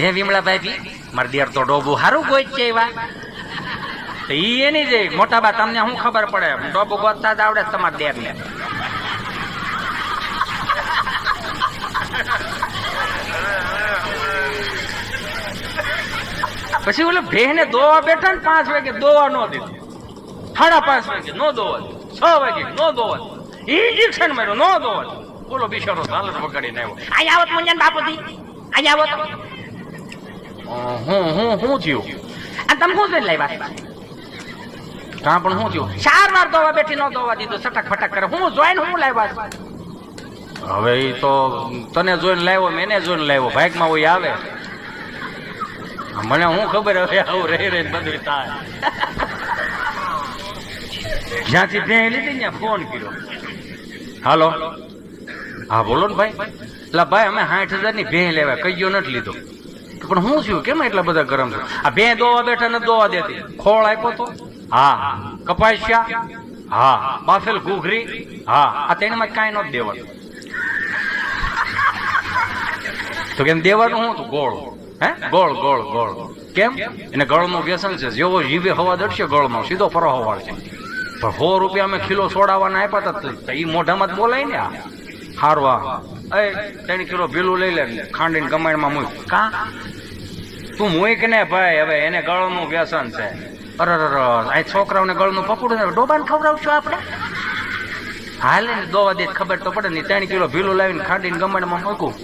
હે વિમળાભાઈ ભી મારા દેર તો ડોબું હારું ગોઈ છે એવા. તો ઈ એની જે મોટા બા, તમને શું ખબર પડે? ડોબું ગોતતા જ આવડે તમારા દેર ને પછી ઓલો ભેહને દોવા બેઠા ને પાંચ વાગે દોવા નો દીધી. સાડા પાંચ વાગે નો દોવા છ વાગે નો દોવા. ઇન્જેક્શન માર્યો, નો દોવા. બોલો બિચારો હાલત બગાડીને આવ્યો. અહીંયા આવત મુંજન બાપુજી. અહીંયા આવત અ, હું હું હું થયું આ તમે શું જોઈ લાવ્યા કાં પણ શું થયું ચાર વાર દોવા બેઠી નો દોવા દીધો સટક ફટક કરે હું જોઈને હું લાવ્યા હવે એ તો તને જોઈને લાવ્યો મેને જોઈને લાવ્યો બાઇકમાં હોય આવે મને શું ખબર હવે આવું રહી રહી બધું થાય જ્યાંથી ભેં લીધી ત્યાં ફોન કર્યો હાલો હા, બોલો ને ભાઈ. એટલે ભાઈ, અમે સાઠ હજારની ભેહ લેવા કઈયો નથી લીધો. પણ હું થયું કેમ એટલા બધા ગરમ છે? આ ભેં દોવા બેઠા ને દોવા દેતી. ખોળ આપ્યો તો? હા. કપાસ્યા? હા. બાફેલ ઘૂઘરી? હા. આ તેણીમાં કાંઈ નહોતું દેવાનું. તો કેમ દેવાનું શું તો ગોળ. હે? ગોળ ગોળ ગોળ. કેમ? એને ગળનું વ્યસન છે. જેવો જીવે હવા દડશે ગળનો સીધો ફરો ફરવા છે પણ સો રૂપિયા અમે કિલો સોડાવાના આપ્યા હતા એ મોઢામાં જ બોલાય ને આ. હારવા. એ ત્રણ કિલો ભીલું લઈ લે, ખાંડીને કમાણીમાં મૂક. કા? તું મૂક ને ભાઈ, હવે એને ગળનું વ્યસન છે. અરે અહીં આ છોકરાઓને ગળનું પકડું ને ડોબાને ખવડાવશું આપણે? હાલે ને, દોવા દે, ખબર તો પડે ને ત્રણ કિલો ભીલું લાવીને ખાંડીને ગમાડમાં મૂકું.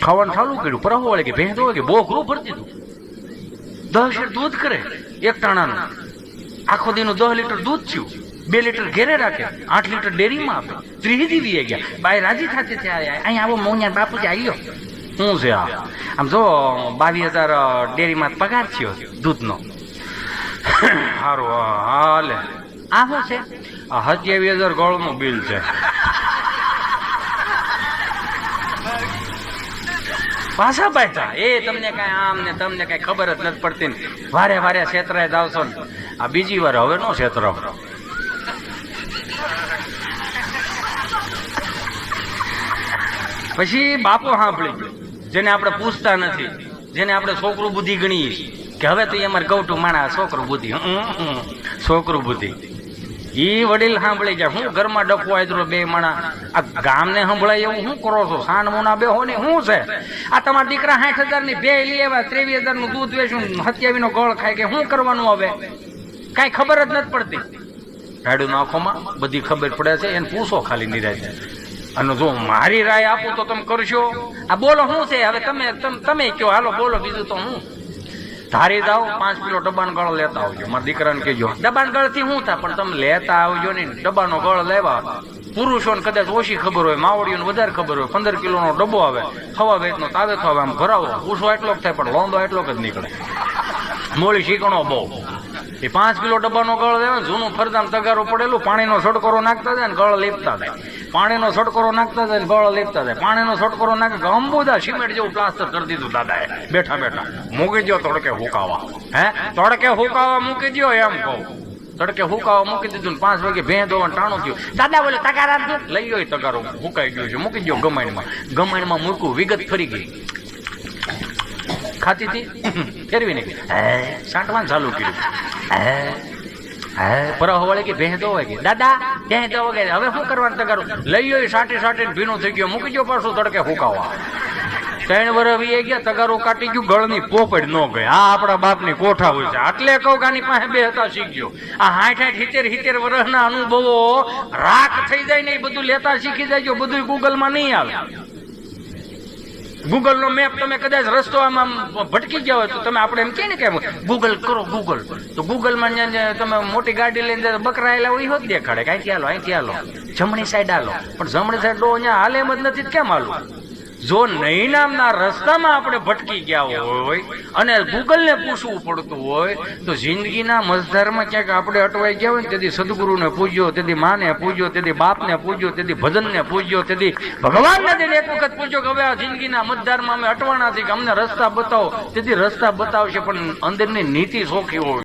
ખાવાનું ચાલુ કર્યું. પરહો વળે કે ભેંસ હોય કે બોકરું ભરતી દીધું. દસ લીટર દૂધ કરે, એક ટાણાનું. આખો દીનું દસ લીટર દૂધ થયું. બે લીટર ઘેરે રાખે, આઠ લીટર ડેરીમાં આપે. ત્રીજી દીએ ગયા. બાય રાજી થતી ત્યારે અહીં આવો મોંયા બાપુજી આવ્યો શું છે આ. આમ જો, બાવીસ હજાર ડેરીમાં પગાર થયો દૂધનો. સારું હાલે. આ શું છે સત્યાવીસ હજાર ગોળનું બિલ છે. પાછા પાછા. એ તમને કઈ આમ ને તમને કઈ ખબર જ નથી પડતી ને. વારે વારે છેતરાય જાવશો ને. આ બીજી વાર હવે નો છેતરાવ પછી બાપો સાંભળી જેને આપણે પૂછતા નથી જેને આપણે છોકરું બુદ્ધિ ગણીએ કે હવે તો એ અમારે ગૌટું માણા છોકરું બુદ્ધિ. હમ, છોકરું બુદ્ધિ. એ વડીલ સાંભળી જાય હું ઘરમાં ડફો આદરો બે માણા આ ગામને સંભળાય એવું શું કરો છો? સાન મોના બે ને શું છે? આ તમારા દીકરા સાઠ હજારની બે લઈ આવ્યા ત્રેવીસ હજારનું દૂધ વેચું હત્યાવીનો ગોળ ખાય કે શું કરવાનું હવે? કાંઈ ખબર જ નથી પડતી. રાડુના આંખોમાં બધી ખબર પડે છે એને પૂછો ખાલી નિરાય અને જો મારી રાય આપું તો તમે કરશો આ બોલો શું છે? હવે તમે તમ- કયો હાલો, બોલો બીજું તો હું? ધારી જાઓ, પાંચ કિલો ડબ્બાનો ગળ લેતા આવજો. મારા દીકરાને કહેજો. ડબ્બાન ગળથી હું થાય? પણ તમે લેતા આવજો ને ડબ્બાનો ગળ લેવા. પુરુષોને કદાચ ઓછી ખબર હોય, માવડીઓને વધારે ખબર હોય. પંદર કિલોનો ડબ્બો આવે. હવા વેચનો તાવે થવા આમ ભરાવો. ઉછો એટલો જ થાય, પણ લોંદો એટલો જ નીકળે. મોળી શીકણો બહુ. એ પાંચ કિલો ડબ્બાનો ગળ લેવા જૂનું ફરદામ તગારો પડેલું, પાણીનો છટકરો નાખતા જાય ને, ગળ લીપતા જાય. પાણીનો છટકરો નાખતા જાય ગળ લેપતા જાય. પાણીનો છટકરો નાખે અંબુદા સિમેન્ટ જેવું પ્લાસ્ટર કરી દીધું દાદાએ. બેઠા બેઠા. મૂકી દો તડકે હુકાવા. હે? તડકે હુકાવા મૂકી દો એમ કહું. તડકે હુકાવા મૂકી દીધું પાંચ વાગે ભેં ધોવા ટાણું થયું. દાદા બોલે, તગારા લઈ ગયો એ તગારો હુકાઈ ગયો છે. મૂકી દો ગમાણમાં ગમાણમાં મૂકવું વિગત ફરી ગઈ. ખાતી હતી? ફેરવી નાખી. હે? સાંટવાનું ચાલુ કર્યું. હે? હે? પરહ વળે કે ભેં ધોવાય કે દાદા ભેં દો કે હવે શું કરવાનું તગારું લઈ ગયો સાટી સાટીને ભીનું થઈ ગયો. મૂકી ગયો પાછું તડકે હુકાવા. ત્રણ વર્ષ વી ગયા, તગારું કાટી ગયું, ગળની પોપડ ન ગઈ. આ આપણા બાપની કોઠા હોય છે. આટલે કહું કે આની પાસે બે હતા શીખ્યો આ હાઠ હાઠ હિતેર હિતેર વર્ષના અનુભવો, રાખ થઈ જાય ને એ બધું લેતા શીખી જાય બધું ગૂગલમાં નહીં આવે. ગૂગલ નો મેપ તમે કદાચ રસ્તો આમ ભટકી ગયા હોય તો તમે આપણે એમ કહે ને કે ગૂગલ કરો ગૂગલ તો ગૂગલમાં જ્યાં જ્યાં તમે મોટી ગાડી લઈને જાય તો બકરા આયેલા હોય હોત દેખાડે કે અહીંથી હાલો અહીંથી હાલો. જમણી સાઈડ હાલો. પણ જમણી સાઈડ ડો અહીંયા હાલે એમ જ નથી કેમ હાલું જો નહીં નામના રસ્તામાં આપણે ભટકી ગયા હોય અને ગૂગલને પૂછવું પડતું હોય, તો જિંદગીના મજધારમાં ક્યાંક આપણે અટવાઈ ગયા હોય તેથી સદગુરુને પૂજ્યો, તેથી માને પૂજ્યો, તેથી બાપને પૂજ્યો, તેથી ભજનને પૂજ્યો, તેથી ભગવાનને તેને એક વખત પૂછ્યો કે હવે આ જિંદગીના મતદારમાં અમે અટવાના છીએ કે અમને રસ્તા બતાવો. તેથી રસ્તા બતાવશે પણ અંદરની નીતિ સોખી હોય.